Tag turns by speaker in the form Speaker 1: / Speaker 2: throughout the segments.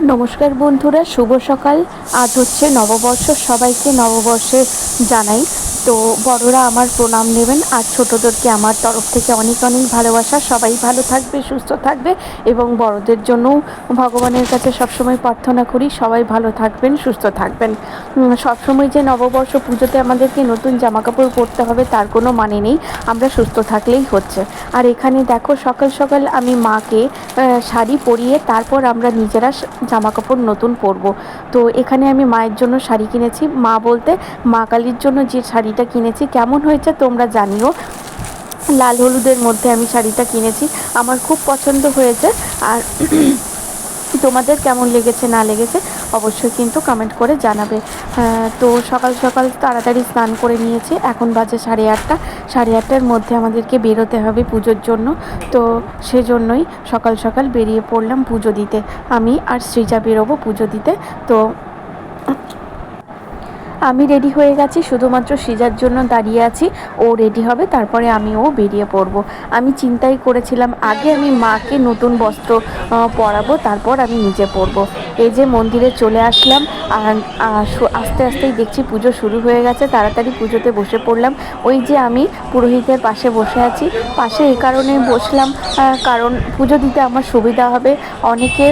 Speaker 1: নমস্কার বন্ধুরা শুভ সকাল। আজ হচ্ছে নববর্ষ সবাইকে নববর্ষে জানাই। তো বড়রা আমার প্রণাম নেবেন আর ছোটদেরকে আমার তরফ থেকে অনেক অনেক ভালোবাসা। সবাই ভালো থাকবে, সুস্থ থাকবে এবং বড়দের জন্যও ভগবানের কাছে সবসময় প্রার্থনা করি, সবাই ভালো থাকবেন, সুস্থ থাকবেন। সবসময় যে নববর্ষ পুজোতে আমাদেরকে নতুন জামা কাপড় পরতে হবে তার কোনো মানে নেই, আমরা সুস্থ থাকলেই হচ্ছে। আর এখানে দেখো সকাল সকাল আমি মাকে শাড়ি পরিয়ে তারপর আমরা নিজেরা জামা কাপড় নতুন পরবো। তো এখানে আমি মায়ের জন্য শাড়ি কিনেছি। মা বলতে মা কালীর জন্য যে শাড়িটা কিনেছি। কেমন হয়েছে তোমরা জানিও। লাল হলুদের মধ্যে আমি শাড়িটা কিনেছি। আমার খুব পছন্দ হয়েছে। আর তোমাদের কেমন লেগেছে, না লেগেছে, অবশ্যই কিন্তু কমেন্ট করে জানাবে। তো সকাল সকাল তাড়াতাড়ি স্নান করে নিয়েছি। এখন বাজে সাড়ে আটটা। সাড়ে আটটার মধ্যে আমাদেরকে বেরোতে হবে পুজোর জন্য। তো সেজন্যই সকাল সকাল বেরিয়ে পড়লাম পুজো দিতে। আমি আর সৃজা বেরোবো পুজো দিতে। তো আমি রেডি হয়ে গেছি, শুধুমাত্র সিজার জন্য দাঁড়িয়ে আছি, ও রেডি হবে, তারপরে আমি ও বেরিয়ে পড়ব। আমি চিন্তাই করেছিলাম, আগে আমি মাকে নতুন বস্ত্র পরাবো, তারপর আমি নিজে পরব এই যে মন্দিরে চলে আসলাম আস্তে আস্তেই দেখছি পুজো শুরু হয়ে গেছে, তাড়াতাড়ি পুজোতে বসে পড়লাম। ওই যে আমি পুরোহিতের পাশে বসে আছি, পাশে এই কারণে বসলাম কারণ পুজো দিতে আমার সুবিধা হবে। অনেকে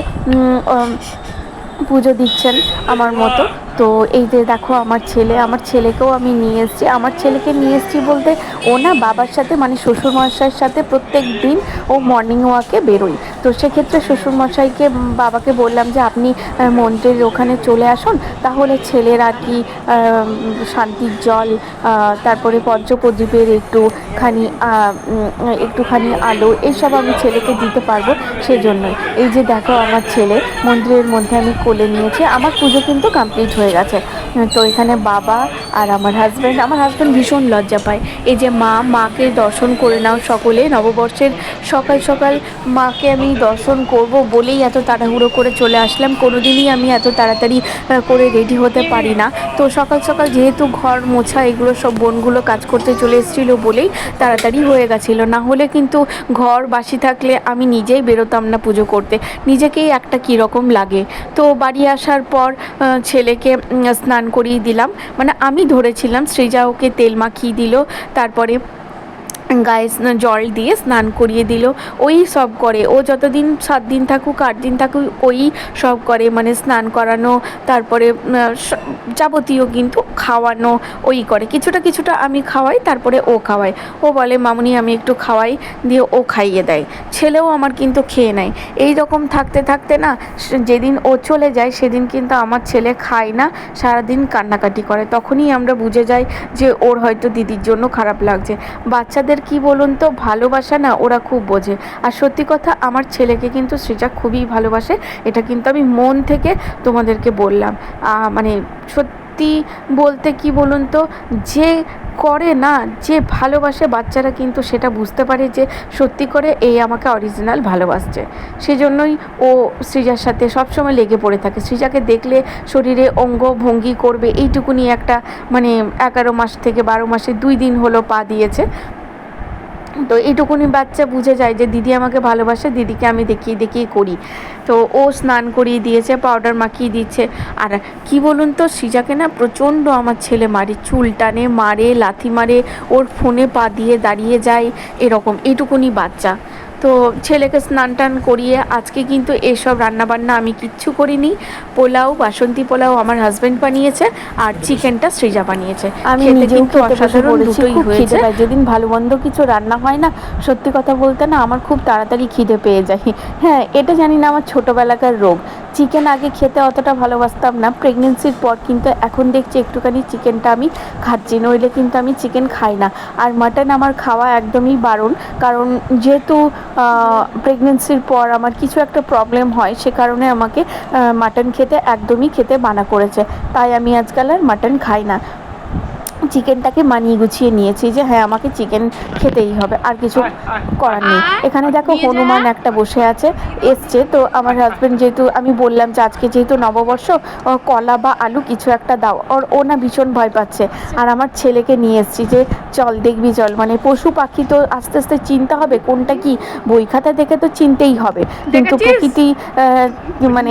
Speaker 1: পুজো দিচ্ছেন আমার মতো। তো এই যে দেখো আমার ছেলে, আমার ছেলেকেও আমি নিয়ে এসেছি। আমার ছেলেকে নিয়ে এসেছি বলতে ও না বাবার সাথে মানে শ্বশুর শ্বশুরমশাইয়ের সাথে প্রত্যেক দিন ও মর্নিং ওয়াকে বেরোয়। তো সেক্ষেত্রে শ্বশুরমশাইকে বাবাকে বললাম যে আপনি আহ, মন্দিরের ওখানে চলে আসুন। তাহলে ছেলের আর কি শান্তির জল তারপরে পঞ্চপ্রদীপের একটুখানি একটুখানি আলো এইসব আমি ছেলেকে দিতে পারব সেজন্যই। এই যে দেখো আমার ছেলে মন্দিরের মধ্যে আমি কোলে নিয়েছি আমার পুজো কিন্তু কমপ্লিট হয়ে গেছে। তো এখানে বাবা আর আমার হাজব্যান্ড আমার হাজব্যান্ড ভীষণ লজ্জা পায়। এই যে মা মাকে দর্শন করে নাও সকলে নববর্ষের সকাল সকাল মাকে আমি দর্শন করব বলেই এত তাড়াহুড়ো করে চলে আসলাম। কোনোদিনই আমি এত তাড়াতাড়ি করে রেডি হতে পারি না। তো সকাল সকাল যেহেতু ঘর মোছা, এগুলো সব বোনগুলো কাজ করতে চলে এসেছিল বলেই তাড়াতাড়ি হয়ে গেছিল। না হলে কিন্তু ঘর বাসি থাকলে আমি নিজেই বেরোতাম না পুজো করতে। নিজেকেই একটা কীরকম লাগে। তো বাড়ি আসার পর ছেলেকে স্নান করিয়ে দিলাম। মানে আমি ধরেছিলাম সৃজা ওকে তেল মাখিয়ে দিল। তারপরে গায়ে জল দিয়ে স্নান করিয়ে দিল। ওই সব করে। ও যতদিন সাত দিন থাকুক, আট দিন থাকুক, ওই সব করে। মানে স্নান করানো, তারপরে যাবতীয় কিন্তু খাওয়ানো, ওই করে। কিছুটা কিছুটা আমি খাওয়াই, তারপরে ও খাওয়াই ও বলে, মামুনি, আমি একটু খাওয়াই, দিয়ে ও খাইয়ে দেয়। ছেলেও আমার কিন্তু খেয়ে নেয়। এই রকম থাকতে থাকতে না যেদিন ও চলে যায়, সেদিন কিন্তু আমার ছেলে খায় না। সারাদিন কান্নাকাটি করে। তখনই আমরা বুঝে যাই যে, ওর হয়তো দিদির জন্য খারাপ লাগছে। বাচ্চাদের কি বলুন তো, ভালোবাসা না ওরা খুব বোঝে। আর সত্যি কথা, আমার ছেলেকে কিন্তু সৃজা খুবই ভালোবাসে। এটা কিন্তু আমি মন থেকে তোমাদেরকে বললাম। মানে সত্যি বলতে কি বলুন তো, যে করে না, যে ভালোবাসে বাচ্চারা কিন্তু সেটা বুঝতে পারে যে সত্যি করে এই আমাকে অরিজিনাল ভালোবাসছে। সেজন্যই ও সৃজার সাথে সবসময় লেগে পড়ে থাকে। সৃজাকে দেখলে শরীরে অঙ্গ ভঙ্গি করবে, এইটুকুনি একটা মানে এগারো মাস থেকে বারো মাসে দুই দিন হলো পা দিয়েছে। তো এইটুকুনি বাচ্চা বুঝে যায় যে দিদি আমাকে ভালোবাসে, দিদিকে আমি দেখিয়ে দেখিয়ে করি। তো ও স্নান করিয়ে দিয়েছে পাউডার মাখিয়ে দিচ্ছে। আর কি বলুন তো, সিজাকে না প্রচণ্ড আমার ছেলে মারে, চুল টানে, মারে, লাথি মারে, ওর ফোনে পা দিয়ে দাঁড়িয়ে যায়, এরকম। এইটুকুনি বাচ্চা। তো ছেলেকে স্নান টান করিয়ে আজকে কিন্তু এসব রান্নাবান্না আমি কিচ্ছু করিনি। পোলাও বাসন্তী পোলাও আমার হাজব্যান্ড বানিয়েছে আর চিকেনটা সৃজা বানিয়েছে।
Speaker 2: আমি নিজেও
Speaker 1: অসাধারণ দুটোই হয়েছে।
Speaker 2: যেদিন ভালো মন্দ কিছু রান্না হয় না সত্যি কথা বলতে না আমার খুব তাড়াতাড়ি খিদে পেয়ে যায়। হ্যাঁ এটা জানি না আমার ছোটোবেলাকার রোগ। চিকেন আগে খেতে অতটা ভালোবাসতাম না। প্রেগনেন্সির পর কিন্তু এখন দেখছি একটুখানি চিকেনটা আমি খাচ্ছি, নইলে কিন্তু আমি চিকেন খাই না। আর মাটন আমার খাওয়া একদমই বারণ, কারণ যেহেতু প্রেগনেন্সির পর আমার কিছু একটা প্রবলেম হয়, সে কারণে আমাকে মাটন খেতে একদমই খেতে মানা করেছে। তাই আমি আজকাল আর মাটন খাই না।
Speaker 1: চিকেনটাকে মানিয়ে গুছিয়ে নিয়েছি যে হ্যাঁ আমাকে চিকেন খেতেই হবে আর কিছু করার নেই। এখানে দেখো হনুমান একটা বসে আছে এসছে। তো আমার হাজব্যান্ড যেহেতু আমি বললাম যে আজকে যেহেতু নববর্ষ কলা বা আলু কিছু একটা দাও ওর ও না ভীষণ ভয় পাচ্ছে। আর আমার ছেলেকে নিয়ে এসছি যে চল দেখবি চল। মানে পশু পাখি তো আস্তে আস্তে চিনতে হবে কোনটা কি? বই খাতা দেখে তো চিনতেই হবে। কিন্তু প্রকৃতি মানে মানে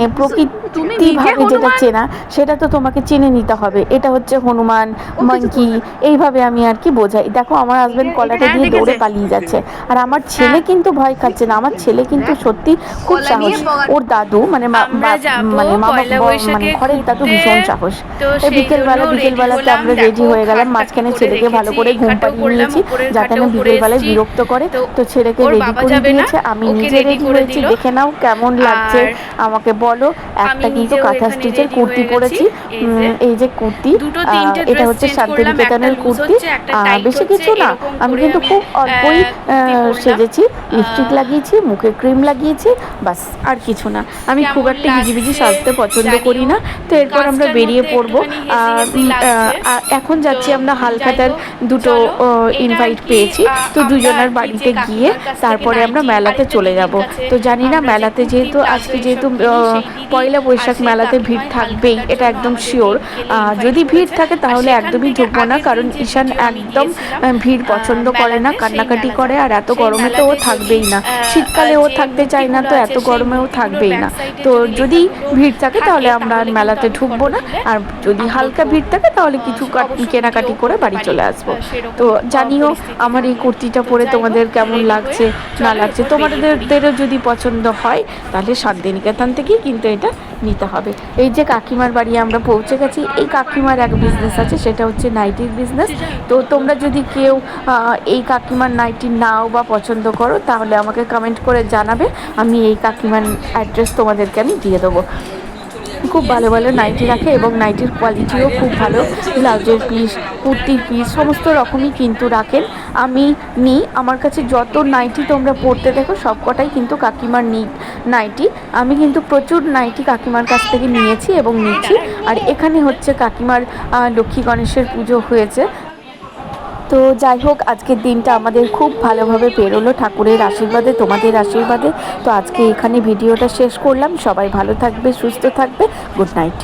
Speaker 2: তুমি
Speaker 1: প্রকৃতিভাবে যেটা চেনা সেটা তো তোমাকে চিনে নিতে হবে। এটা হচ্ছে হনুমান মাঙ্কি এইভাবে আমি আর কি বোঝাই। দেখো আমার হাজবেন্ড কলাটা
Speaker 2: হ্যাঁ,
Speaker 1: দিয়ে দৌড়ে পালিয়ে যাচ্ছে। আর আমার ছেলে কিন্তু ভয় খাচ্ছে না। আমার ছেলে কিন্তু সত্যি খুব সাহস। ওর দাদু মানে মানে মামা মানে ঘরের দাদু ভীষণ সাহস। বিকেলবেলা বিকেলবেলাতে আমরা রেডি হয়ে গেলাম। মাঝখানে ছেলেকে ভালো করে ঘুম পাড়িয়ে নিয়েছি। যাতে না বিকেলবেলায় বিরক্ত করে
Speaker 2: তো
Speaker 1: ছেলেকে রেডি করে দিয়েছে। আমি নিজে রেডি হয়েছি। দেখে নাও কেমন লাগছে। আমাকে বলো একটা কিন্তু কাঁথা স্টিচের কুর্তি পরেছি।
Speaker 2: এই যে।
Speaker 1: কুর্তি এটা হচ্ছে শান্তিনিকেতনের কুর্তি। বেশি কিছু না। আমি কিন্তু খুব অল্পই। সেজেছি। লিপস্টিক লাগিয়েছি মুখে ক্রিম লাগিয়েছি বাস আর কিছু না। আমি খুব একটা
Speaker 2: লাগছে
Speaker 1: সাজতে পছন্দ করি না। তো এরপর আমরা বেরিয়ে পড়ব। এখন যাচ্ছি আমরা হালখাতার দুটো ইনভাইট পেয়েছি। তো দুজনের বাড়িতে গিয়ে তারপরে আমরা মেলাতে চলে যাব। তো জানি না মেলাতে যেহেতু আজকে যেহেতু পয়লা বৈশাখ মেলাতে ভিড় থাকবেই এটা একদম শিওর যদি ভিড় থাকে তাহলে একদমই ঢুকবো না কারণ ঈশান একদম ভিড় পছন্দ করে না কান্নাকাটি করে আর এত গরমে তো ও থাকবেই না। শীতকালে ও থাকতে চায় না তো এত
Speaker 2: আছে, সেই
Speaker 1: গরমেও থাকবেই না। তো
Speaker 2: যদি
Speaker 1: ভিড় থাকে তাহলে আমরা আর মেলাতে ঢুকবো না। আর যদি হালকা ভিড় থাকে তাহলে কিছু কেনাকাটি করে বাড়ি চলে আসব। তো জানিও আমার এই কুর্তিটা পরে তোমাদের কেমন লাগছে না লাগছে? তোমাদেরও যদি পছন্দ হয় তাহলে শান্তিনিকেতন থেকেই কিন্তু এটা নিতে হবে। এই যে কাকিমার বাড়ি আমরা পৌঁছে গেছি, এই কাকিমার এক বিজনেস আছে, সেটা হচ্ছে নাইটির বিজনেস তো তোমরা যদি কেউ এই কাকিমার নাইটি নাও বা পছন্দ করো, তাহলে আমাকে কমেন্ট করে জানাবে, আমি এই কাকিমার অ্যাড্রেস তোমাদেরকে আমি দিয়ে দেবো। খুব ভালো ভালো নাইটি রাখে এবং নাইটির কোয়ালিটিও খুব ভালো। ব্লাউজের পিস কুর্তির পিস সমস্ত রকমই কিন্তু রাখেন। আমি নিই, আমার কাছে যত নাইটি তোমরা পড়তে দেখো, সব কটাই কিন্তু কাকিমার নি নাইটি। আমি কিন্তু প্রচুর নাইটি কাকিমার কাছ থেকে নিয়েছি এবং নিচ্ছি। আর এখানে হচ্ছে কাকিমার লক্ষ্মী গণেশের পুজো হয়েছে। তো যাই হোক, আজকের দিনটা আমাদের খুব ভালোভাবে পেরোলো ঠাকুরের আশীর্বাদে, তোমাদের আশীর্বাদে। তো আজকে এখানে ভিডিওটা শেষ করলাম। সবাই ভালো থাকবে, সুস্থ থাকবে। Good night.